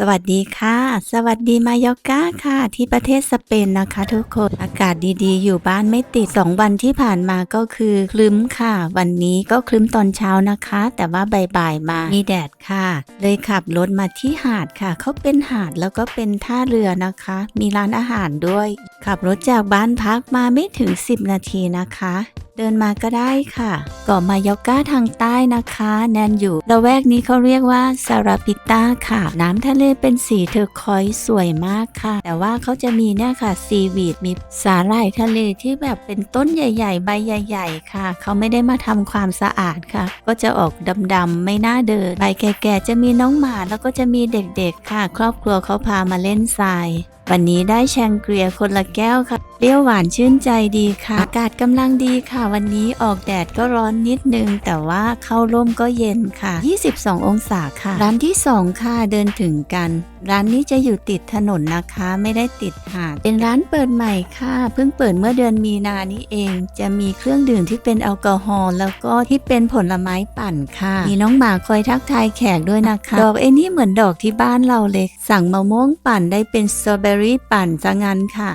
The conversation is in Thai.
สวัสดีค่ะ สวัสดีมายอกาค่ะ ที่ประเทศสเปนนะคะ ทุกคนอากาศดีๆ อยู่บ้านไม่ติด 2 วันที่ผ่านมาก็คือคลึ้มค่ะ วันนี้ก็คลึ้มตอนเช้านะคะ แต่ว่าบ่ายๆมามีแดดค่ะ เลยขับรถมาที่หาดค่ะเขาเป็นหาดแล้วก็เป็นท่าเรือนะคะ มีร้านอาหารด้วย ขับรถจากบ้านพักมาไม่ถึง 10 นาทีนะคะ เดินมาก็ได้ค่ะเกาะมายอกาทางใต้นะคะ แนนอยู่ละแวกนี้เขาเรียกว่าซาราปิต้าค่ะ น้ำทะเลเป็นสีเทอร์คอยส์สวยมากค่ะ แต่ว่าเขาจะมีเนี่ยค่ะซีวีดมีสาหร่ายทะเลที่แบบเป็นต้นใหญ่ ๆ ใบใหญ่ ๆ ค่ะ เขาไม่ได้มาทำความสะอาดค่ะ ก็จะออกดำๆไม่น่าเดินใบแก่ๆจะมีน้องหมาแล้วก็จะมีเด็กๆค่ะ ครอบครัวเขาพามาเล่นทราย วันนี้ได้แชงเกรียคนละแก้วค่ะเปรี้ยวหวานชื่นใจดีค่ะ อากาศกำลังดีค่ะ วันนี้ออกแดดก็ร้อนนิดนึง แต่ว่าเข้าร่มก็เย็นค่ะ 22 องศาค่ะ ร้านที่ 2 ค่ะ เดินถึงกัน ร้านนี้จะอยู่ติดถนนนะคะ ไม่ได้ติดหาด เป็นร้านเปิดใหม่ค่ะ เพิ่งเปิดเมื่อเดือนมีนานี้เอง จะมีเครื่องดื่มที่เป็นแอลกอฮอล์แล้วก็ที่เป็นผลไม้ปั่นค่ะ มีน้องหมาคอยทักทายแขกด้วยนะคะ ดอกเอ็นี่เหมือนดอกที่บ้านเราเลย สั่งมะม่วงปั่นได้เป็นสตรอเบอรี่ปั่นซะงั้นค่ะ